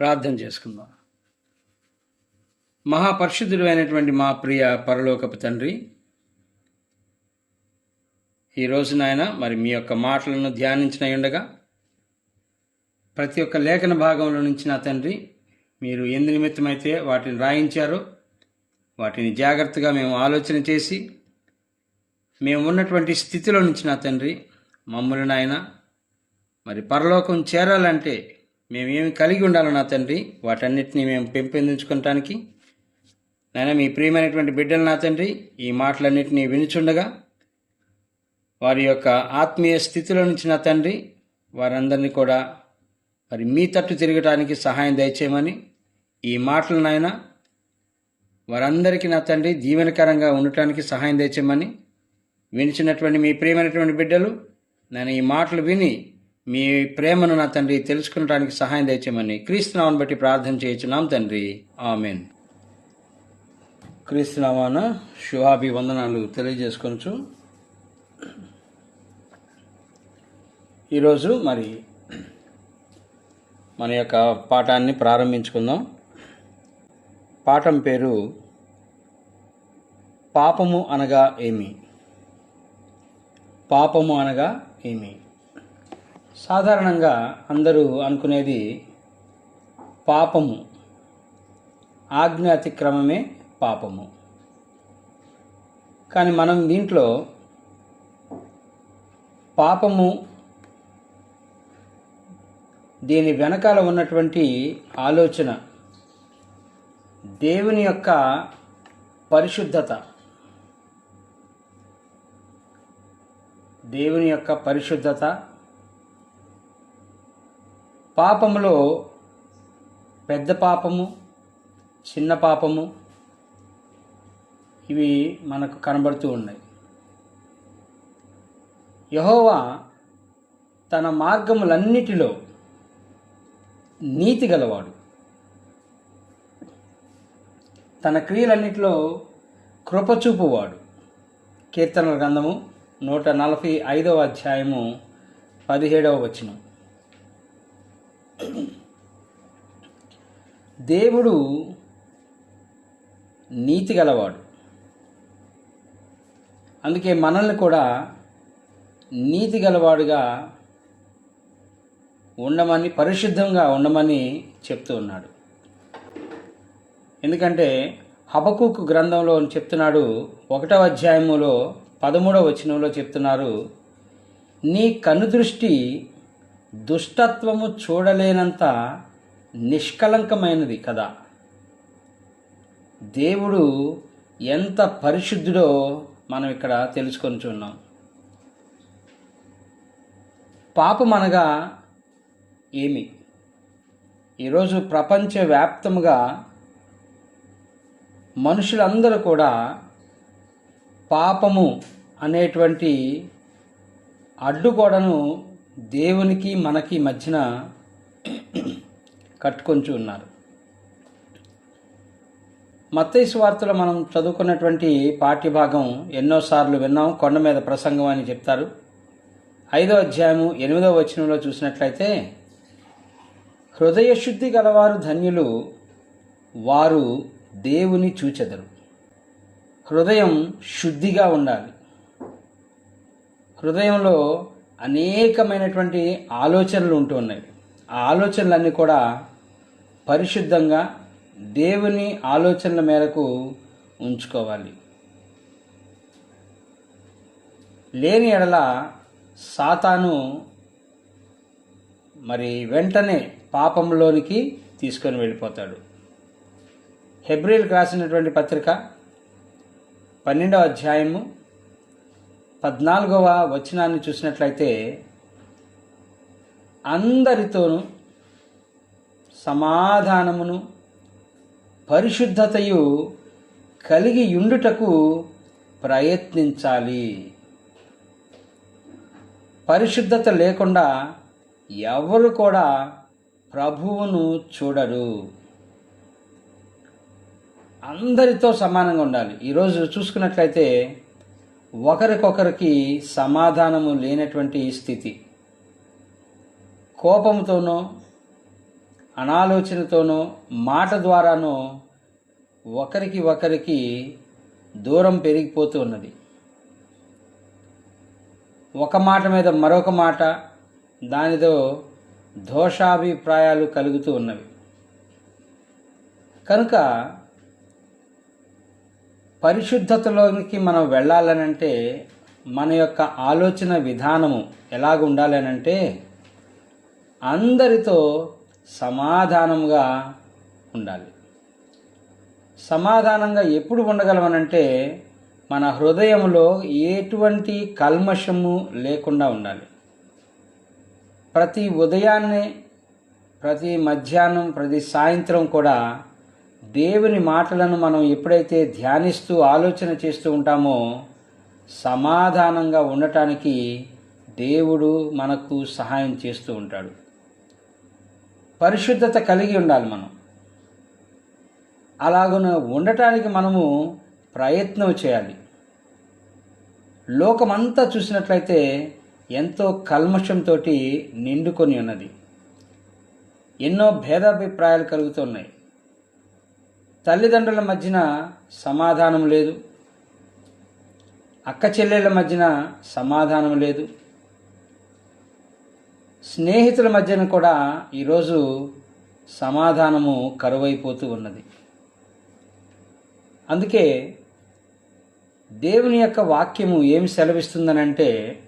ప్రార్థన చేసుకుందాం. మహాపరిశుద్ధుడు అయినటువంటి మా ప్రియ పరలోకపు తండ్రి ఈ నాయన మరి మీ యొక్క మాటలను ధ్యానించిన ఉండగా ప్రతి ఒక్క లేఖన భాగంలో నుంచి నా తండ్రి మీరు ఎందు నిమిత్తమైతే వాటిని రాయించారో వాటిని జాగ్రత్తగా మేము ఆలోచన చేసి మేము ఉన్నటువంటి స్థితిలో నుంచి నా తండ్రి మమ్మల్ని నాయన మరి పరలోకం చేరాలంటే మేమేమి కలిగి ఉండాలి నా తండ్రి? వాటన్నిటిని మేము పెంపొందించుకోవటానికి. నాయన మీ ప్రియమైనటువంటి బిడ్డలు నా తండ్రి ఈ మాటలన్నింటినీ వినుచుండగా వారి యొక్క ఆత్మీయ స్థితిలో నుంచి నా తండ్రి వారందరినీ కూడా మరి మీ తట్టు తిరగటానికి సహాయం దయచేయమని ఈ మాటలు నాయన వారందరికీ నా తండ్రి దీవెనకరంగా ఉండటానికి సహాయం దయచేయమని వినిచినటువంటి మీ ప్రియమైనటువంటి బిడ్డలు నేను ఈ మాటలు విని మీ ప్రేమను నా తండ్రి తెలుసుకునడానికి సహాయం తెచ్చామని క్రీస్తునామాను బట్టి ప్రార్థన చేయించున్నాం తండ్రి. ఆమెన్. క్రీస్తునామాన శుభాభివందనాలు తెలియజేసుకొనచ్చు ఈరోజు మరి మన యొక్క పాఠాన్ని ప్రారంభించుకుందాం. పాఠం పేరు పాపము అనగా ఏమి? పాపము అనగా ఏమి? సాధారణంగా అందరూ అనుకునేది పాపము. ఆజ్ఞ అతిక్రమమే పాపము. కానీ మనం దీంట్లో పాపము దీని వెనకాల ఉన్నటువంటి ఆలోచన దేవుని యొక్క పరిశుద్ధత. దేవుని యొక్క పరిశుద్ధత పాపములో పెద్ద పాపము చిన్న పాపము ఇవి మనకు కనబడుతూ ఉన్నాయి. యహోవా తన మార్గములన్నిటిలో నీతి గలవాడు. తన క్రియలన్నిటిలో కృపచూపువాడు. కీర్తనల గ్రంథము నూట నలభై ఐదవ అధ్యాయము పదిహేడవ వచనం. దేవుడు నీతి గలవాడు. అందుకే మనల్ని కూడా నీతి గలవాడుగా ఉండమని పరిశుద్ధంగా ఉండమని చెప్తూ ఉన్నాడు. ఎందుకంటే హబకూకు గ్రంథంలో చెప్తున్నాడు ఒకటవ అధ్యాయములో పదమూడవ వచనంలో చెప్తున్నారు నీ కనుదృష్టి దుష్టత్వము చూడలేనంత నిష్కలంకమైనది కదా. దేవుడు ఎంత పరిశుద్ధుడో మనం ఇక్కడ తెలుసుకొని చూన్నాం. పాపం అనగా ఏమి? ఈరోజు ప్రపంచవ్యాప్తముగా మనుషులందరూ కూడా పాపము అనేటువంటి అడ్డుగోడను దేవునికి మనకి మధ్యన కట్టుకొంచు ఉన్నారు. మత్తైసు వార్తలో మనం చదువుకున్నటువంటి పాఠ్యభాగం ఎన్నోసార్లు విన్నాం. కొండ మీద ప్రసంగం అని చెప్తారు. ఐదో అధ్యాయము ఎనిమిదో వచనంలో చూసినట్లయితే హృదయ శుద్ధి గలవారు ధన్యులు వారు దేవుని చూచెదరు. హృదయం శుద్ధిగా ఉండాలి. హృదయంలో అనేకమైనటువంటి ఆలోచనలు ఉంటూ ఉన్నాయి. ఆ ఆలోచనలన్నీ కూడా పరిశుద్ధంగా దేవుని ఆలోచనల మేరకు ఉంచుకోవాలి. లేని ఎడల సాతాను మరి వెంటనే పాపంలోనికి తీసుకొని వెళ్ళిపోతాడు. హెబ్రిల్కి రాసినటువంటి పత్రిక పన్నెండవ అధ్యాయము పద్నాలుగవ వచనాన్ని చూసినట్లయితే అందరితోనూ సమాధానమును పరిశుద్ధతయు కలిగి ఉండుటకు ప్రయత్నించాలి. పరిశుద్ధత లేకుండా ఎవరు కూడా ప్రభువును చూడరు. అందరితో సమానంగా ఉండాలి. ఈరోజు చూసుకున్నట్లయితే ఒకరికొకరికి సమాధానము లేనటువంటి స్థితి. కోపంతోనో అనాలోచనతోనో మాట ద్వారానో ఒకరికి ఒకరికి దూరం పెరిగిపోతూ ఉన్నది. ఒక మాట మీద మరొక మాట దానితో దోషాభిప్రాయాలు కలుగుతూ ఉన్నవి. కనుక పరిశుద్ధతలోనికి మనం వెళ్ళాలనంటే మన యొక్క ఆలోచన విధానము ఎలాగ ఉండాలనంటే అందరితో సమాధానంగా ఉండాలి. సమాధానంగా ఎప్పుడు ఉండగలమనంటే మన హృదయంలో ఎటువంటి కల్మషము లేకుండా ఉండాలి. ప్రతి ఉదయాన్నే ప్రతి మధ్యాహ్నం ప్రతి సాయంత్రం కూడా దేవుని మాటలను మనం ఎప్పుడైతే ధ్యానిస్తూ ఆలోచన చేస్తూ ఉంటామో సమాధానంగా ఉండటానికి దేవుడు మనకు సహాయం చేస్తూ ఉంటాడు. పరిశుద్ధత కలిగి ఉండాలి మనం. అలాగున ఉండటానికి మనము ప్రయత్నం చేయాలి. లోకమంతా చూసినట్లయితే ఎంతో కల్మషంతో నిండుకొని ఉన్నది. ఎన్నో భేదాభిప్రాయాలు కలుగుతున్నాయి తల్లిదండ్రుల మధ్యన సమాధానం లేదు. అక్క చెల్లెళ్ళ మధ్యన సమాధానం లేదు. స్నేహితుల మధ్యన కూడా ఈరోజు సమాధానము కరువైపోతూ ఉన్నది. అందుకే దేవుని యొక్క వాక్యము ఏమి సెలవిస్తుందనంటే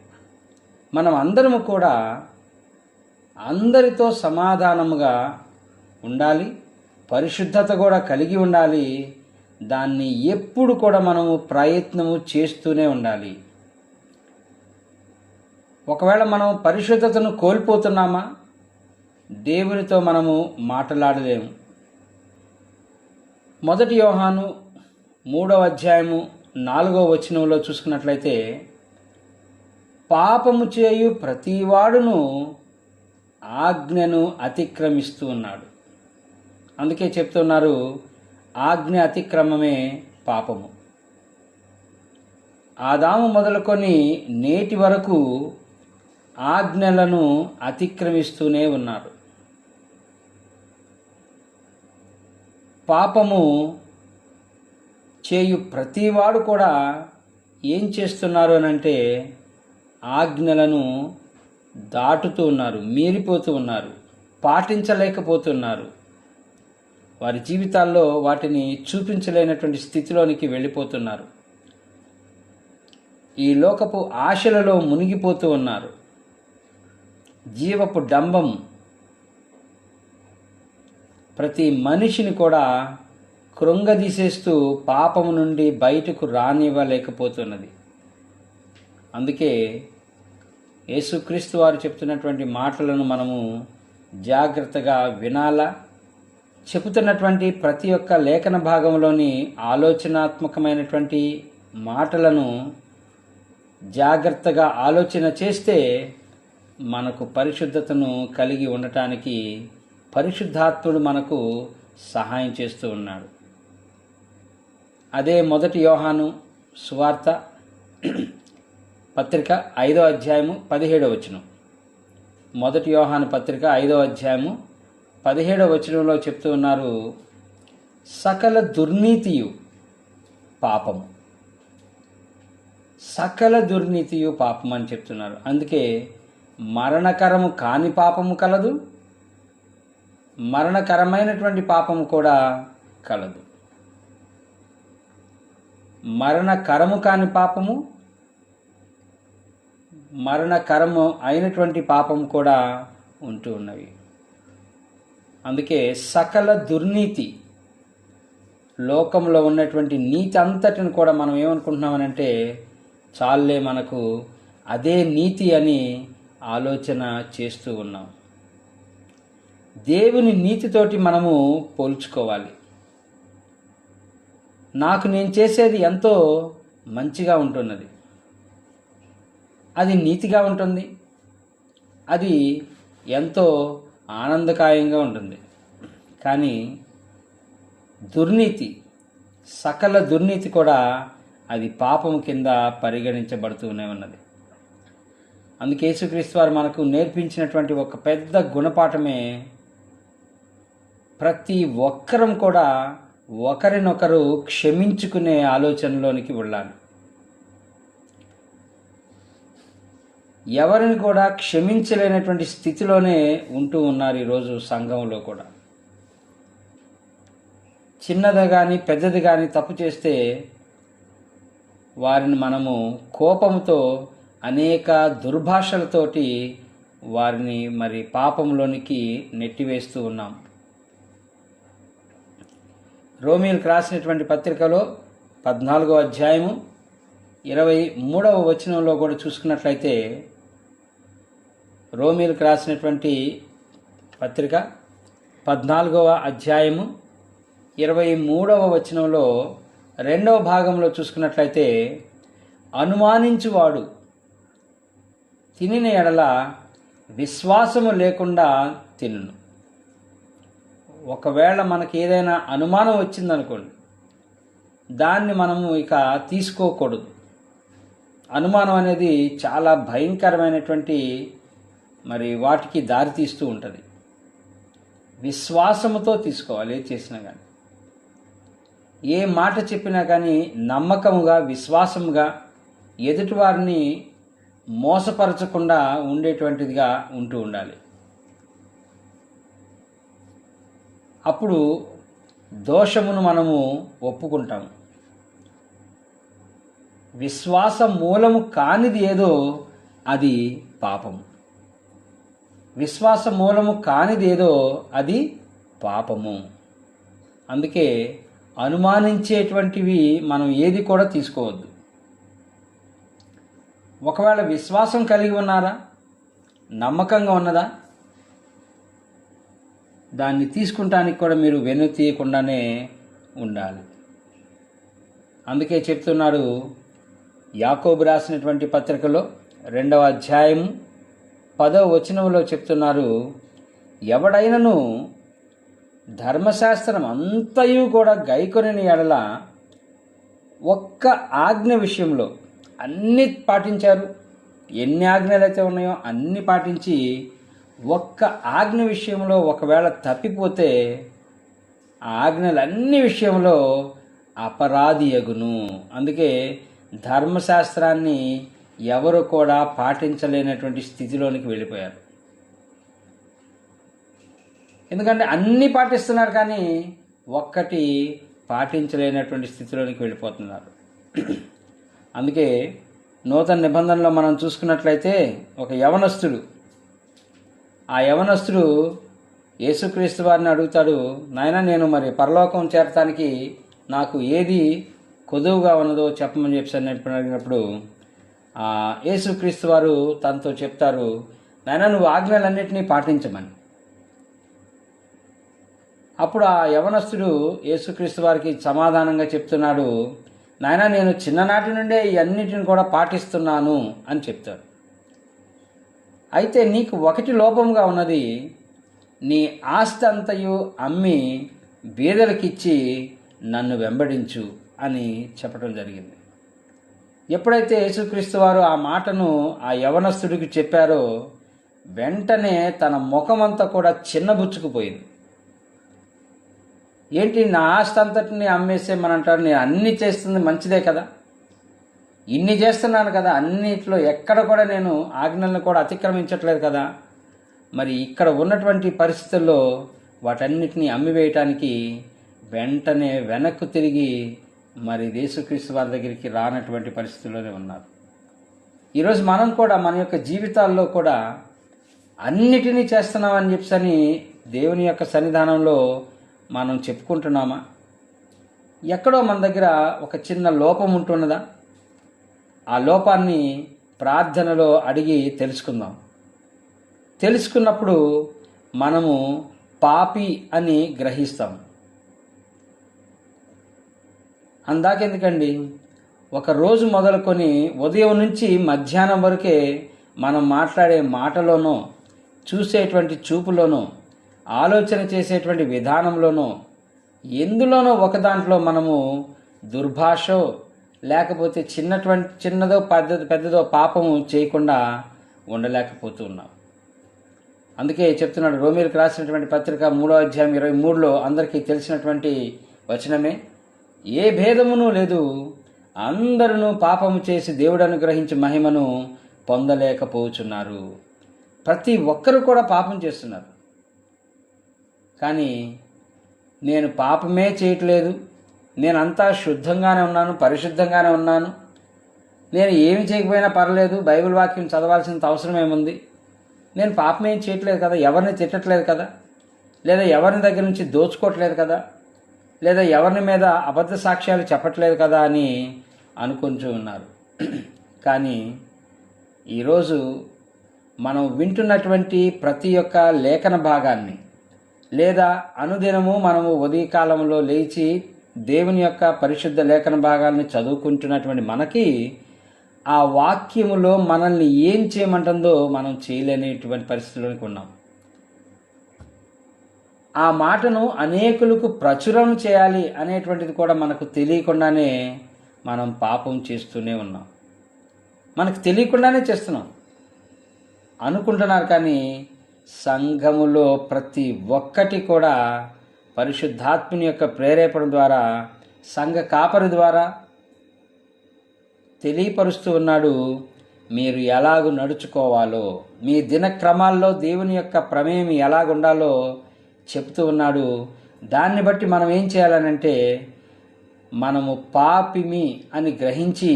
మనం అందరము కూడా అందరితో సమాధానముగా ఉండాలి. పరిశుద్ధత కూడా కలిగి ఉండాలి. దాన్ని ఎప్పుడు కూడా మనము ప్రయత్నము చేస్తూనే ఉండాలి. ఒకవేళ మనం పరిశుద్ధతను కోల్పోతున్నామా? దేవునితో మనము మాట్లాడలేము. మొదటి యోహాను మూడవ అధ్యాయము నాలుగవ వచనంలో చూసుకున్నట్లయితే పాపము చేయు ప్రతివాడును ఆజ్ఞను అతిక్రమిస్తూ ఉన్నాడు. అందుకే చెప్తున్నారు ఆజ్ఞ అతిక్రమమే పాపము. ఆదాము మొదలుకొని నేటి వరకు ఆజ్ఞలను అతిక్రమిస్తూనే ఉన్నారు. పాపము చేయు ప్రతివాడు కూడా ఏం చేస్తున్నారు అని అంటే ఆజ్ఞలను దాటుతూ ఉన్నారు మీరిపోతూ ఉన్నారు పాటించలేకపోతున్నారు. వారి జీవితాల్లో వాటిని చూపించలేనటువంటి స్థితిలోనికి వెళ్ళిపోతున్నారు. ఈ లోకపు ఆశలలో మునిగిపోతూ ఉన్నారు. జీవపు డంబం ప్రతి మనిషిని కూడా కృంగదీసేస్తూ పాపము నుండి బయటకు రానివ్వలేకపోతున్నది. అందుకే యేసుక్రీస్తు వారు చెప్తున్నటువంటి మాటలను మనము జాగ్రత్తగా వినాలా? చెబుతున్నటువంటి ప్రతి ఒక్క లేఖన భాగంలోని ఆలోచనాత్మకమైనటువంటి మాటలను జాగ్రత్తగా ఆలోచన చేస్తే మనకు పరిశుద్ధతను కలిగి ఉండటానికి పరిశుద్ధాత్ముడు మనకు సహాయం చేస్తూ ఉన్నాడు. అదే మొదటి యోహాను సువార్త పత్రిక ఐదో అధ్యాయము పదిహేడో వచనం. మొదటి యోహాను పత్రిక ఐదో అధ్యాయము పదిహేడవ వచనంలో చెప్తూ ఉన్నారు సకల దుర్నీతియు పాపము సకల దుర్నీతియు పాపం అని చెప్తున్నారు. అందుకే మరణకరము కాని పాపము కలదు మరణకరమైనటువంటి పాపము కూడా కలదు. మరణకరము కాని పాపము మరణకరము అయినటువంటి పాపం కూడా ఉంటూ ఉన్నవి. అందుకే సకల దుర్నీతి లోకంలో ఉన్నటువంటి నీతి అంతటిని కూడా మనం ఏమనుకుంటున్నామనంటే చాలే మనకు అదే నీతి అని ఆలోచన చేస్తూ ఉన్నాం. దేవుని నీతితోటి మనము పోల్చుకోవాలి. నాకు నేను చేసేది ఎంతో మంచిగా ఉంటున్నది. అది నీతిగా ఉంటుంది. అది ఎంతో ఆనందకాయంగా ఉంటుంది. కానీ దుర్నీతి సకల దుర్నీతి కూడా అది పాపం కింద పరిగణించబడుతూనే ఉన్నది. అందుకే యేసుక్రీస్తు వారు మనకు నేర్పించినటువంటి ఒక పెద్ద గుణపాఠమే ప్రతి ఒక్కరం కూడా ఒకరినొకరు క్షమించుకునే ఆలోచనలోనికి వెళ్ళాలి. ఎవరిని కూడా క్షమించలేనటువంటి స్థితిలోనే ఉంటూ ఉన్నారు ఈరోజు సంఘంలో కూడా. చిన్నది కానీ పెద్దది కానీ తప్పు చేస్తే వారిని మనము కోపంతో అనేక దుర్భాషలతోటి వారిని మరి పాపంలోనికి నెట్టివేస్తూ ఉన్నాం. రోమిల్కి రాసినటువంటి పత్రికలో పద్నాలుగో అధ్యాయము ఇరవై మూడవ వచనంలో కూడా చూసుకున్నట్లయితే రోమిలకు రాసినటువంటి పత్రిక పద్నాలుగవ అధ్యాయము ఇరవై మూడవ వచనంలో రెండవ భాగంలో చూసుకున్నట్లయితే అనుమానించువాడు తినిన ఎడల విశ్వాసము లేకుండా తినను. ఒకవేళ మనకి ఏదైనా అనుమానం వచ్చిందనుకోండి దాన్ని మనము ఇక తీసుకోకూడదు. అనుమానం అనేది చాలా భయంకరమైనటువంటి మరి వాటికి దారి తీస్తూ ఉంటుంది. విశ్వాసముతో తీసుకోవాలి ఏది చేసినా కానీ ఏ మాట చెప్పినా కానీ నమ్మకముగా విశ్వాసముగా ఎదుటివారిని మోసపరచకుండా ఉండేటువంటిదిగా ఉంటూ ఉండాలి. అప్పుడు దోషమును మనము ఒప్పుకుంటాము. విశ్వాస మూలము కానిది ఏదో అది పాపము. విశ్వాస మూలము కానిదేదో అది పాపము. అందుకే అనుమానించేటువంటివి మనం ఏది కూడా తీసుకోవద్దు. ఒకవేళ విశ్వాసం కలిగి ఉన్నారా? నమ్మకంగా ఉన్నదా? దాన్ని తీసుకుంటానికి కూడా మీరు వెను తీయకుండానే ఉండాలి. అందుకే చెప్తున్నాడు యాకోబు రాసినటువంటి పత్రికలో రెండవ అధ్యాయం పదవ వచనంలో చెప్తున్నారు ఎవడైనను ధర్మశాస్త్రం అంతయు కూడా గైకొని ఎడల ఒక్క ఆజ్ఞ విషయంలో అన్ని పాటించారు. ఎన్ని ఆజ్ఞలు అయితే ఉన్నాయో అన్ని పాటించి ఒక్క ఆజ్ఞ విషయంలో ఒకవేళ తప్పిపోతే ఆ ఆజ్ఞలన్ని విషయంలో అపరాధి యగును అందుకే ధర్మశాస్త్రాన్ని ఎవరు కూడా పాటించలేనటువంటి స్థితిలోనికి వెళ్ళిపోయారు. ఎందుకంటే అన్నీ పాటిస్తున్నారు కానీ ఒక్కటి పాటించలేనటువంటి స్థితిలోనికి వెళ్ళిపోతున్నారు. అందుకే నూతన నిబంధనలో మనం చూసుకున్నట్లయితే ఒక యవనస్తుడు ఆ యవనస్తుడు యేసుక్రీస్తు వారిని అడుగుతాడు నాయన నేను మరి పరలోకం చేరటానికి నాకు ఏది కొదువుగా ఉన్నదో చెప్పమని చెప్పి అడిగినప్పుడు యేసుక్రీస్తు వారు తనతో చెప్తారు నాయన నువ్వు ఆజ్ఞలన్నింటినీ పాటించమని. అప్పుడు ఆ యవనస్తుడు యేసుక్రీస్తు వారికి సమాధానంగా చెప్తున్నాడు నాయన నేను చిన్ననాటి నుండే ఈ అన్నిటిని కూడా పాటిస్తున్నాను అని చెప్తాడు. అయితే నీకు ఒకటి లోపంగా ఉన్నది నీ ఆస్తి అంతయు అమ్మి బీదలకిచ్చి నన్ను వెంబడించు అని చెప్పడం జరిగింది. ఎప్పుడైతే యేసుక్రీస్తు వారు ఆ మాటను ఆ యవనస్తుడికి చెప్పారో వెంటనే తన ముఖమంతా కూడా చిన్నబుచ్చుకుపోయింది. ఏంటి నా ఆస్తి అంతటిని అమ్మేసే మన నేను అన్ని చేస్తుంది మంచిదే కదా. ఇన్ని చేస్తున్నాను కదా అన్నిట్లో ఎక్కడ కూడా నేను ఆజ్ఞలను కూడా అతిక్రమించట్లేదు కదా. మరి ఇక్కడ ఉన్నటువంటి పరిస్థితుల్లో వాటన్నిటిని అమ్మివేయటానికి వెంటనే వెనక్కు తిరిగి మరి యేసుక్రీస్తు వారి దగ్గరికి రానటువంటి పరిస్థితుల్లోనే ఉన్నారు. ఈరోజు మనం కూడా మన యొక్క జీవితాల్లో కూడా అన్నిటినీ చేస్తున్నామని చెప్పని దేవుని యొక్క సన్నిధానంలో మనం చెప్పుకుంటున్నామా? ఎక్కడో మన దగ్గర ఒక చిన్న లోపం ఉంటున్నదా? ఆ లోపాన్ని ప్రార్థనలో అడిగి తెలుసుకుందాం. తెలుసుకున్నప్పుడు మనము పాపి అని గ్రహిస్తాం. అందాకెందుకండి? ఒక రోజు మొదలుకొని ఉదయం నుంచి మధ్యాహ్నం వరకే మనం మాట్లాడే మాటలోనో చూసేటువంటి చూపులోనో ఆలోచన చేసేటువంటి విధానంలోనో ఎందులోనో ఒక దాంట్లో మనము దుర్భాషో లేకపోతే చిన్నటువంటి చిన్నదో పెద్ద పెద్దదో పాపము చేయకుండా ఉండలేకపోతూ ఉన్నాం. అందుకే చెప్తున్నాడు రోమిల్కి రాసినటువంటి పత్రిక మూడో అధ్యాయం ఇరవై మూడులో అందరికీ తెలిసినటువంటి వచనమే. ఏ భేదమును లేదు. అందరూ పాపము చేసి దేవుడు అనుగ్రహించి మహిమను పొందలేకపోతున్నారు ప్రతి ఒక్కరూ కూడా పాపం చేస్తున్నారు. కానీ నేను పాపమే చేయట్లేదు. నేనంతా శుద్ధంగానే ఉన్నాను పరిశుద్ధంగానే ఉన్నాను. నేను ఏమి చేయకపోయినా పర్లేదు బైబిల్ వాక్యం చదవాల్సినంత అవసరం ఏముంది? నేను పాపమేం చేయట్లేదు కదా? ఎవరిని తిట్టట్లేదు కదా? లేదా ఎవరిని దగ్గర నుంచి దోచుకోవట్లేదు కదా? లేదా ఎవరిని మీద అబద్ధ సాక్ష్యాలు చెప్పట్లేదు కదా అని అనుకుంటూ ఉన్నారు. కానీ ఈరోజు మనం వింటున్నటువంటి ప్రతి ఒక్క లేఖన భాగాన్ని లేదా అనుదినము మనము ఉదయకాలంలో లేచి దేవుని యొక్క పరిశుద్ధ లేఖన భాగాల్ని చదువుకుంటున్నటువంటి మనకి ఆ వాక్యములో మనల్ని ఏం చేయమంటుందో మనం చేయలేనిటువంటి పరిస్థితిలోనికి ఉన్నాం. ఆ మాటను అనేకులకు ప్రచురం చేయాలి అనేటువంటిది కూడా మనకు తెలియకుండానే మనం పాపం చేస్తూనే ఉన్నాం. మనకు తెలియకుండానే చేస్తున్నాం. అనుకుంటున్నారు కానీ సంఘములో ప్రతి ఒక్కటి కూడా పరిశుద్ధాత్మని యొక్క ప్రేరేపణ ద్వారా సంఘ కాపరి ద్వారా తెలియపరుస్తూ ఉన్నాడు. మీరు ఎలాగ నడుచుకోవాలో మీ దినక్రమాల్లో దేవుని యొక్క ప్రమేయం ఎలాగుండాలో చెప్తూ ఉన్నాడు. దాన్ని బట్టి మనం ఏం చేయాలనంటే మనము పాపిమి అని గ్రహించి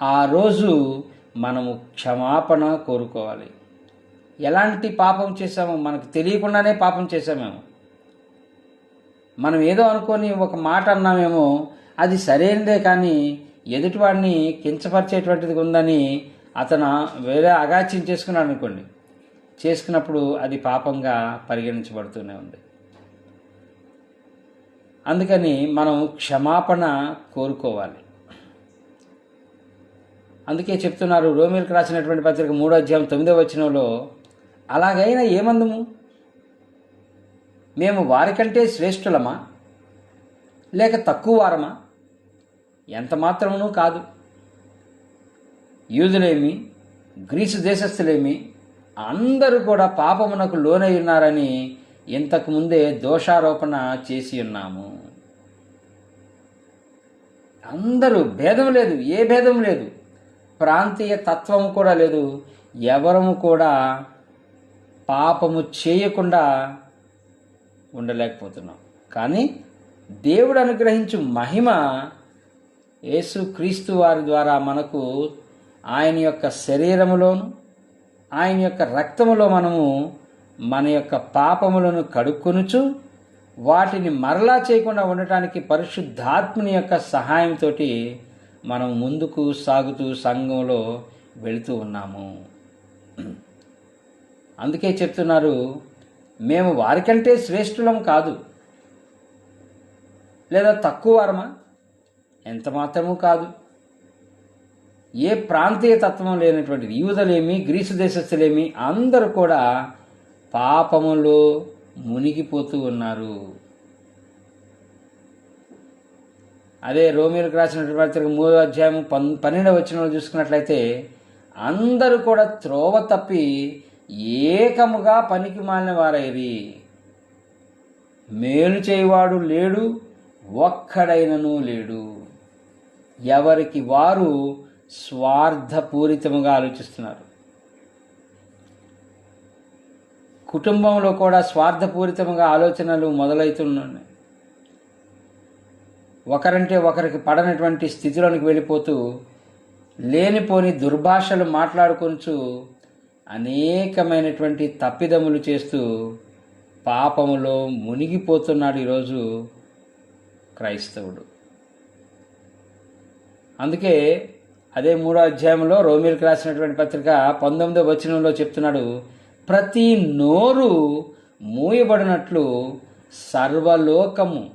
ఆ రోజు మనము క్షమాపణ కోరుకోవాలి. ఎలాంటి పాపం చేసామో మనకు తెలియకుండానే పాపం చేసామేమో మనం ఏదో అనుకొని ఒక మాట అన్నామేమో అది సరైనదే కానీ ఎదుటివాడిని కించపరిచేటువంటిది ఉందని అతను వేరే అగాచ్యం చేసుకున్నాడు అనుకోండి చేసుకున్నప్పుడు అది పాపంగా పరిగణించబడుతూనే ఉంది. అందుకని మనం క్షమాపణ కోరుకోవాలి. అందుకే చెప్తున్నారు రోమిల్కి రాసినటువంటి పత్రిక మూడో అధ్యాయం తొమ్మిదో వచనంలో అలాగైనా ఏమందుము? మేము వారికంటే శ్రేష్ఠులమా? లేక తక్కువ వారమా? ఎంత మాత్రమునూ కాదు. యూదులేమి గ్రీసు దేశస్థులేమి అందరూ కూడా పాపమునకు లోనై ఉన్నారని ఇంతకు ముందే దోషారోపణ చేసి ఉన్నాము. అందరూ భేదం లేదు ఏ భేదం లేదు. ప్రాంతీయ తత్వం కూడా లేదు. ఎవరము కూడా పాపము చేయకుండా ఉండలేకపోతున్నాం. కానీ దేవుడు అనుగ్రహించు మహిమ యేసు క్రీస్తు వారి ద్వారా మనకు ఆయన యొక్క శరీరములోను ఆయన యొక్క రక్తములో మనము మన యొక్క పాపములను కడుక్కొనుచు వాటిని మరలా చేయకుండా ఉండటానికి పరిశుద్ధాత్మని యొక్క సహాయంతో మనం ముందుకు సాగుతూ సంఘంలో వెళుతూ ఉన్నాము. అందుకే చెప్తున్నారు మేము వారికంటే శ్రేష్ఠులం కాదు. లేదా తక్కువ వారమా? ఎంత మాత్రము కాదు. ఏ ప్రాంతీయ తత్వం లేనటువంటిది యూదలేమి గ్రీసు దేశస్థులేమి అందరూ కూడా పాపములో మునిగిపోతూ ఉన్నారు. అదే రోమిలకు రాసినటువంటి పత్రిక మూడో అధ్యాయం పన్ పన్నెండవ వచ్చిన చూసుకున్నట్లయితే అందరూ కూడా త్రోవ తప్పి ఏకముగా పనికి మాలిన వారైరి. మేలు చేయవాడు లేడు ఒక్కడైనను లేడు. ఎవరికి వారు స్వార్థపూరితముగా ఆలోచిస్తున్నారు. కుటుంబంలో కూడా స్వార్థపూరితముగా ఆలోచనలు మొదలవుతున్నాయి ఒకరంటే ఒకరికి పడనటువంటి స్థితిలోనికి వెళ్ళిపోతూ లేనిపోని దుర్భాషలు మాట్లాడుకొనుచు అనేకమైనటువంటి తప్పిదములు చేస్తూ పాపములో మునిగిపోతున్నాడు ఈరోజు క్రైస్తవుడు. అందుకే అదే మూడో అధ్యాయంలో రోమిల్కి రాసినటువంటి పత్రిక పంతొమ్మిదో వచనంలో చెప్తున్నాడు ప్రతి నోరు మూయబడినట్లు సర్వలోకము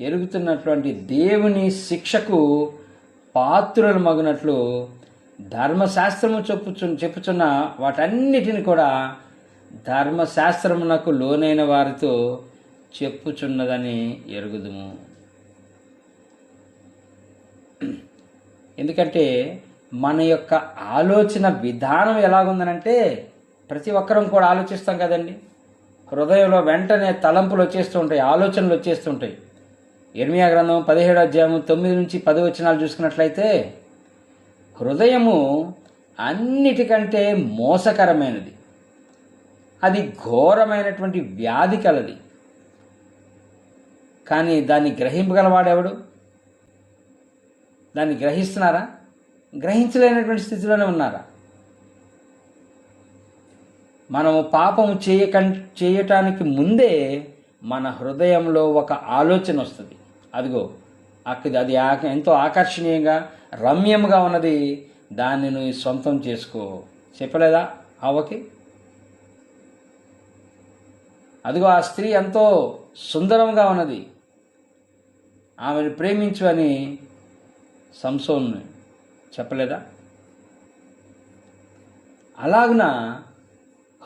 ఎరుగుతున్నటువంటి దేవుని శిక్షకు పాత్రులు మగినట్లు ధర్మశాస్త్రము చెప్పుచు చెప్పుచున్న వాటన్నిటిని కూడా ధర్మశాస్త్రమునకు లోనైన వారితో చెప్పుచున్నదని ఎరుగుదుము. ఎందుకంటే మన యొక్క ఆలోచన విధానం ఎలాగుందనంటే ప్రతి ఒక్కరం కూడా ఆలోచిస్తాం కదండి. హృదయంలో వెంటనే తలంపులు వచ్చేస్తూ ఉంటాయి ఆలోచనలు వచ్చేస్తుంటాయి ఎనిమియా గ్రంథం పదిహేడు అధ్యాయం తొమ్మిది నుంచి పది వచనాలు చూసుకున్నట్లయితే హృదయము అన్నిటికంటే మోసకరమైనది. అది ఘోరమైనటువంటి వ్యాధి కలది. కానీ దాన్ని గ్రహింపగలవాడెవడు? దాన్ని గ్రహిస్తున్నారా? గ్రహించలేనటువంటి స్థితిలోనే ఉన్నారా? మనము పాపము చేయక చేయటానికి ముందే మన హృదయంలో ఒక ఆలోచన వస్తుంది. అదిగో అక్కది అది ఎంతో ఆకర్షణీయంగా రమ్యంగా ఉన్నది. దాన్ని నువ్వు సొంతం చేసుకో. చెప్పలేదా అవ్వకి అదిగో ఆ స్త్రీ ఎంతో సుందరంగా ఉన్నది. ఆమెను ప్రేమించు అని సంసోన్ని చెప్పలేదా? అలాగున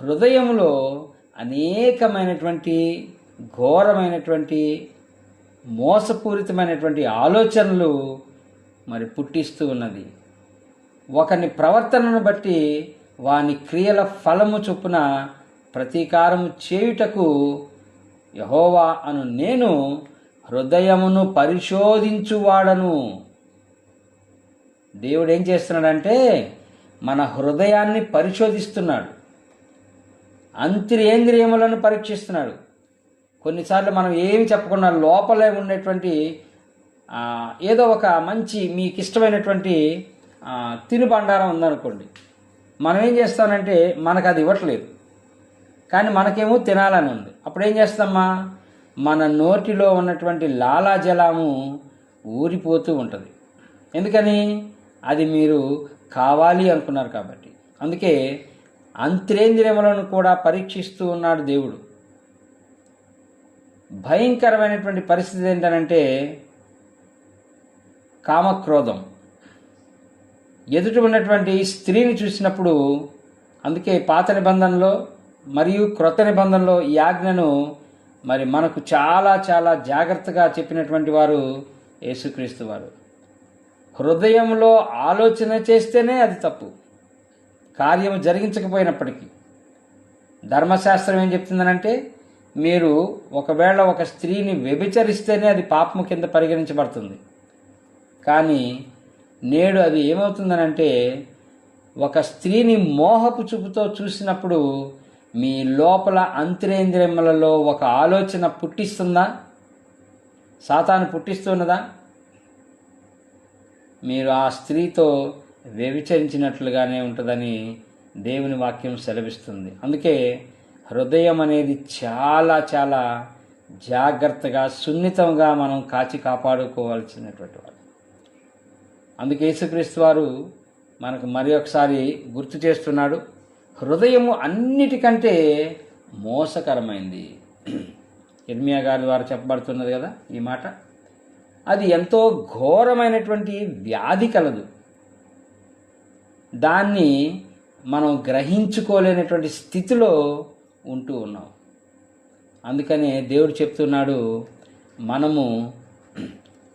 హృదయంలో అనేకమైనటువంటి ఘోరమైనటువంటి మోసపూరితమైనటువంటి ఆలోచనలు మరి పుట్టిస్తూ ఉన్నది. ఒకని ప్రవర్తనను బట్టి వాని క్రియల ఫలము చొప్పున ప్రతీకారము చేయుటకు యహోవా అను నేను హృదయమును పరిశోధించువాడను. దేవుడు ఏం చేస్తున్నాడంటే మన హృదయాన్ని పరిశోధిస్తున్నాడు. అంతిరేంద్రియములను పరీక్షిస్తున్నాడు. కొన్నిసార్లు మనం ఏమి చెప్పకుండా లోపలే ఉండేటువంటి ఏదో ఒక మంచి మీకు ఇష్టమైనటువంటి తినుబండారం ఉందనుకోండి. మనం ఏం చేస్తామంటే మనకు అది ఇవ్వట్లేదు. కానీ మనకేమో తినాలని ఉంది. అప్పుడు ఏం చేస్తామా మన నోటిలో ఉన్నటువంటి లాలాజలము ఊరిపోతూ ఉంటుంది. ఎందుకని? అది మీరు కావాలి అనుకున్నారు కాబట్టి. అందుకే అంతరేంద్రియములను కూడా పరీక్షిస్తూ ఉన్నాడు దేవుడు. భయంకరమైనటువంటి పరిస్థితి ఏంటనంటే కామక్రోధం. ఎదుటి ఉన్నటువంటి స్త్రీని చూసినప్పుడు అందుకే పాత నిబంధనలో మరియు క్రొత్త నిబంధనలో ఈ ఆజ్ఞను మరి మనకు చాలా చాలా జాగ్రత్తగా చెప్పినటువంటి వారు యేసుక్రీస్తు వారు. హృదయంలో ఆలోచన చేస్తేనే అది తప్పు. కార్యము జరిగించకపోయినప్పటికీ. ధర్మశాస్త్రం ఏం చెప్తుందనంటే మీరు ఒకవేళ ఒక స్త్రీని వ్యభిచరిస్తేనే అది పాపము కింద పరిగణించబడుతుంది. కానీ నేడు అది ఏమవుతుందనంటే ఒక స్త్రీని మోహపు చూపుతో చూసినప్పుడు మీ లోపల అంతరేంద్రియములలో ఒక ఆలోచన పుట్టిస్తుందా? సాతాను పుట్టిస్తున్నదా మీరు ఆ స్త్రీతో వ్యభిచరించినట్లుగానే ఉంటుందని దేవుని వాక్యం సెలవిస్తుంది. అందుకే హృదయం అనేది చాలా చాలా జాగ్రత్తగా సున్నితంగా మనం కాచి కాపాడుకోవాల్సినటువంటి వారు అందుకే యేసుక్రీస్తు వారు మనకు మరి ఒకసారి గుర్తు చేస్తున్నాడు హృదయము అన్నిటికంటే మోసకరమైంది. ఇర్మియా గారి ద్వారా చెప్పబడుతున్నది కదా ఈ మాట? అది ఎంతో ఘోరమైనటువంటి వ్యాధి కలదు. దాన్ని మనం గ్రహించుకోలేనటువంటి స్థితిలో ఉంటూ ఉన్నాం. అందుకనే దేవుడు చెప్తున్నాడు మనము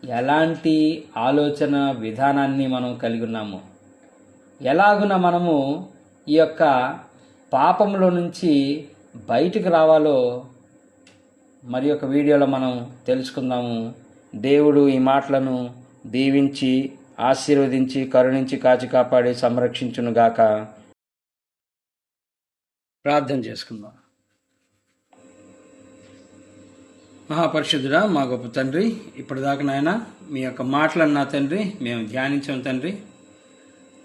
ఎలాంటి ఆలోచన విధానాన్ని మనం కలిగి ఉన్నాము? ఎలాగున మనము ఈ యొక్క పాపంలో నుంచి బయటకు రావాలో మరి యొక్క వీడియోలో మనం తెలుసుకుందాము. దేవుడు ఈ మాటలను దీవించి ఆశీర్వదించి కరుణించి కాచి కాపాడి సంరక్షించునుగాక ప్రార్థన చేసుకుందాం. మహాపరిషుద్ధుడా మా గొప్ప తండ్రి ఇప్పటిదాకా నాయన మీ యొక్క మాటలను నా తండ్రి మేము ధ్యానించాం తండ్రి.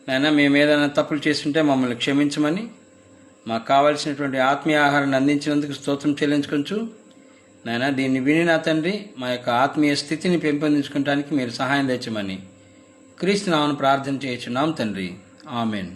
నాయన మేము ఏదైనా తప్పులు చేస్తుంటే మమ్మల్ని క్షమించమని మాకు కావలసినటువంటి ఆత్మీయ ఆహారాన్ని అందించినందుకు స్తోత్రం చెల్లించుకొంచు. నాయన దీన్ని విని నా తండ్రి మా యొక్క ఆత్మీయ స్థితిని పెంపొందించుకోవడానికి మీరు సహాయం తెచ్చమని క్రీస్తునామను ప్రార్థన చేయించున్నాం తండ్రి. ఆమెన్.